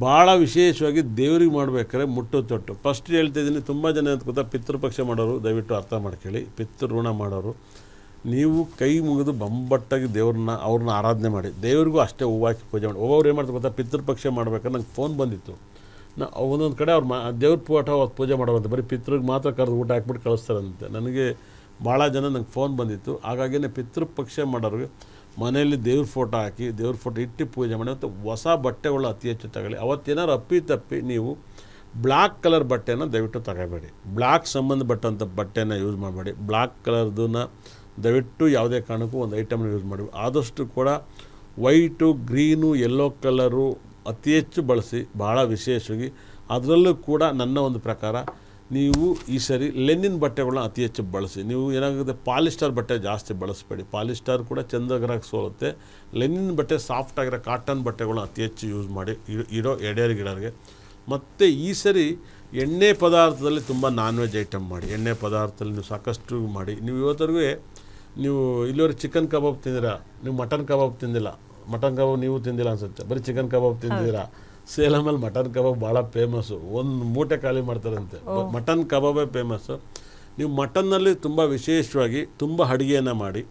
ಭಾಳ ವಿಶೇಷವಾಗಿ ದೇವ್ರಿಗೆ ಮಾಡ್ಬೇಕಾದ್ರೆ ಮುಟ್ಟು ತೊಟ್ಟು. ಫಸ್ಟ್ ಹೇಳ್ತಿದ್ದೀನಿ ತುಂಬ ಜನ ಅಂತ ಗೊತ್ತಾ ಪಿತೃಪಕ್ಷ ಮಾಡೋರು, ದಯವಿಟ್ಟು ಅರ್ಥ ಮಾಡ್ಕೊಳ್ಳಿ. ಪಿತೃಋಣ ಮಾಡೋರು, ನೀವು ಕೈ ಮುಗಿದು ಬಂಬಟ್ಟಾಗಿ ದೇವ್ರನ್ನ, ಅವ್ರನ್ನ ಆರಾಧನೆ ಮಾಡಿ. ದೇವ್ರಿಗೂ ಅಷ್ಟೇ ಹೂವು ಪೂಜೆ ಮಾಡಿ. ಒಬ್ಬೊಬ್ರು ಏನು ಮಾಡ್ತಾರೆ ಗೊತ್ತಾ ಪಿತೃಪಕ್ಷ ಮಾಡ್ಬೇಕಾದ್ರೆ ನಂಗೆ ಫೋನ್ ಬಂದಿತ್ತು. ನಾ ಒಂದೊಂದು ಕಡೆ ಅವ್ರು ಮಾ, ದೇವ್ರ ಪೋಟ ಅವತ್ತು ಪೂಜೆ ಮಾಡೋರಂತೆ. ಬರೀ ಪಿತೃಗೆ ಮಾತ್ರ ಕರೆದು ಊಟ ಹಾಕ್ಬಿಟ್ಟು ಕಳಿಸ್ತಾರಂತೆ. ನನಗೆ ಭಾಳ ಜನ ನಂಗೆ ಫೋನ್ ಬಂದಿತ್ತು. ಹಾಗಾಗಿನೇ ಪಿತೃಪಕ್ಷ ಮಾಡೋರಿಗೆ ಮನೆಯಲ್ಲಿ ದೇವ್ರ ಫೋಟೋ ಹಾಕಿ, ದೇವ್ರ ಫೋಟೋ ಇಟ್ಟು ಪೂಜೆ ಮಾಡಿ ಮತ್ತು ಹೊಸ ಬಟ್ಟೆಗಳು ಅತಿ ಹೆಚ್ಚು ತಗೊಳ್ಳಿ. ಅವತ್ತೇನಾರು ಅಪ್ಪಿ ತಪ್ಪಿ ನೀವು ಬ್ಲ್ಯಾಕ್ ಕಲರ್ ಬಟ್ಟೆನ ದಯವಿಟ್ಟು ತಗೋಬೇಡಿ. ಬ್ಲ್ಯಾಕ್ ಸಂಬಂಧಪಟ್ಟಂಥ ಬಟ್ಟೆನ ಯೂಸ್ ಮಾಡಬೇಡಿ. ಬ್ಲ್ಯಾಕ್ ಕಲರ್ದನ್ನ ದಯವಿಟ್ಟು ಯಾವುದೇ ಕಾರಣಕ್ಕೂ ಒಂದು ಐಟಮ್ನ ಯೂಸ್ ಮಾಡಿ. ಆದಷ್ಟು ಕೂಡ ವೈಟು, ಗ್ರೀನು ಯೆಲ್ಲೋ ಕಲರು ಅತಿ ಹೆಚ್ಚು ಬಳಸಿ ಭಾಳ ವಿಶೇಷವಾಗಿ. ಅದರಲ್ಲೂ ಕೂಡ ನನ್ನ ಒಂದು ಪ್ರಕಾರ ನೀವು ಈ ಸರಿ ಲೆನಿನ್ ಬಟ್ಟೆಗಳನ್ನ ಅತಿ ಹೆಚ್ಚು ಬಳಸಿ. ನೀವು ಏನಾಗುತ್ತೆ, ಪಾಲಿಸ್ಟರ್ ಬಟ್ಟೆ ಜಾಸ್ತಿ ಬಳಸಬೇಡಿ. ಪಾಲಿಸ್ಟರ್ ಕೂಡ ಚಂದಗರಾಗಿ ಸೋಲುತ್ತೆ. ಲೆನಿನ್ ಬಟ್ಟೆ ಸಾಫ್ಟ್ ಆಗಿರೋ ಕಾಟನ್ ಬಟ್ಟೆಗಳನ್ನ ಅತಿ ಹೆಚ್ಚು ಯೂಸ್ ಮಾಡಿ ಇರೋ ಎಡೆಯರ್ ಗಿಡರಿಗೆ. ಮತ್ತು ಈ ಸರಿ ಎಣ್ಣೆ ಪದಾರ್ಥದಲ್ಲಿ ತುಂಬ ನಾನ್ ವೆಜ್ ಐಟಮ್ ಮಾಡಿ. ಎಣ್ಣೆ ಪದಾರ್ಥದಲ್ಲಿ ನೀವು ಸಾಕಷ್ಟು ಮಾಡಿ. ನೀವು ಇವತ್ತರೆಗೂ ನೀವು ಇಲ್ಲಿವರೆಗೆ ಚಿಕನ್ ಕಬಾಬ್ ತಿಂದಿರಾ? ನೀವು ಮಟನ್ ಕಬಾಬ್ ತಿಂದಿಲ್ಲ. ಮಟನ್ ಕಬಾಬ್ ನೀವು ತಿಂದಿಲ್ಲ ಅನ್ಸುತ್ತೆ. ಬರೀ ಚಿಕನ್ ಕಬಾಬ್ ತಿಂದಿದ್ದೀರಾ? ಸೇಲಮಲ್ಲಿ ಮಟನ್ ಕಬಾಬ್ ಭಾಳ ಫೇಮಸ್ಸು ಒಂದು ಮೂಟೆ ಖಾಲಿ ಮಾಡ್ತಾರಂತೆ. ಮಟನ್ ಕಬಾಬೇ ಫೇಮಸ್ಸು ನೀವು ಮಟನ್ನಲ್ಲಿ ತುಂಬ ವಿಶೇಷವಾಗಿ ತುಂಬ ಅಡುಗೆಯನ್ನು ಮಾಡಿ